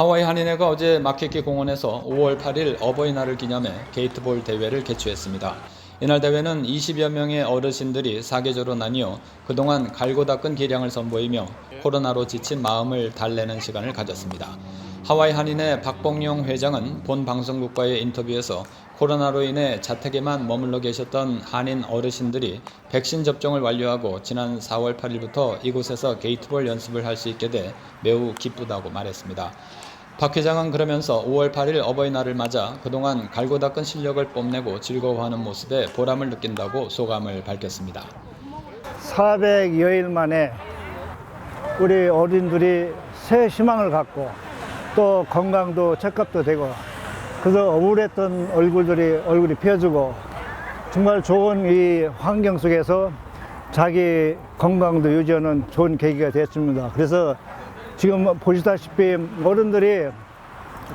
하와이 한인회가 어제 마키키 공원에서 5월 8일 어버이날을 기념해 게이트볼 대회를 개최했습니다. 이날 대회는 20여 명의 어르신들이 사계절로 나뉘어 그동안 갈고 닦은 기량을 선보이며 코로나로 지친 마음을 달래는 시간을 가졌습니다. 하와이 한인회 박봉용 회장은 본 방송국과의 인터뷰에서 코로나로 인해 자택에만 머물러 계셨던 한인 어르신들이 백신 접종을 완료하고 지난 4월 8일부터 이곳에서 게이트볼 연습을 할 수 있게 돼 매우 기쁘다고 말했습니다. 박 회장은 그러면서 5월 8일 어버이날을 맞아 그동안 갈고 닦은 실력을 뽐내고 즐거워하는 모습에 보람을 느낀다고 소감을 밝혔습니다. 400여일 만에 우리 어린들이 새 희망을 갖고 또 건강도 체크업도 되고 그래서 억울했던 얼굴들이 얼굴이 펴지고 정말 좋은 이 환경 속에서 자기 건강도 유지하는 좋은 계기가 됐습니다. 그래서 지금 보시다시피 어른들이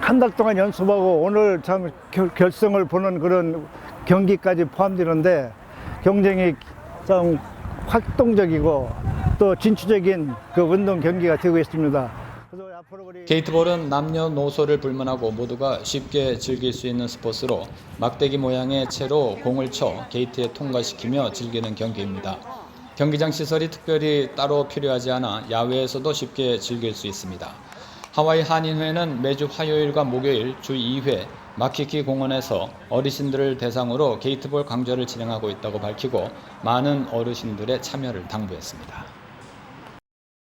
한 달 동안 연습하고 오늘 참 결- 결승을 보는 그런 경기까지 포함되는데 경쟁이 좀 활동적이고 또 진취적인 그 운동 경기가 되고 있습니다. 게이트볼은 남녀노소를 불문하고 모두가 쉽게 즐길 수 있는 스포츠로 막대기 모양의 채로 공을 쳐 게이트에 통과시키며 즐기는 경기입니다. 경기장 시설이 특별히 따로 필요하지 않아 야외에서도 쉽게 즐길 수 있습니다. 하와이 한인회는 매주 화요일과 목요일 주 2회 마키키 공원에서 어르신들을 대상으로 게이트볼 강좌를 진행하고 있다고 밝히고 많은 어르신들의 참여를 당부했습니다.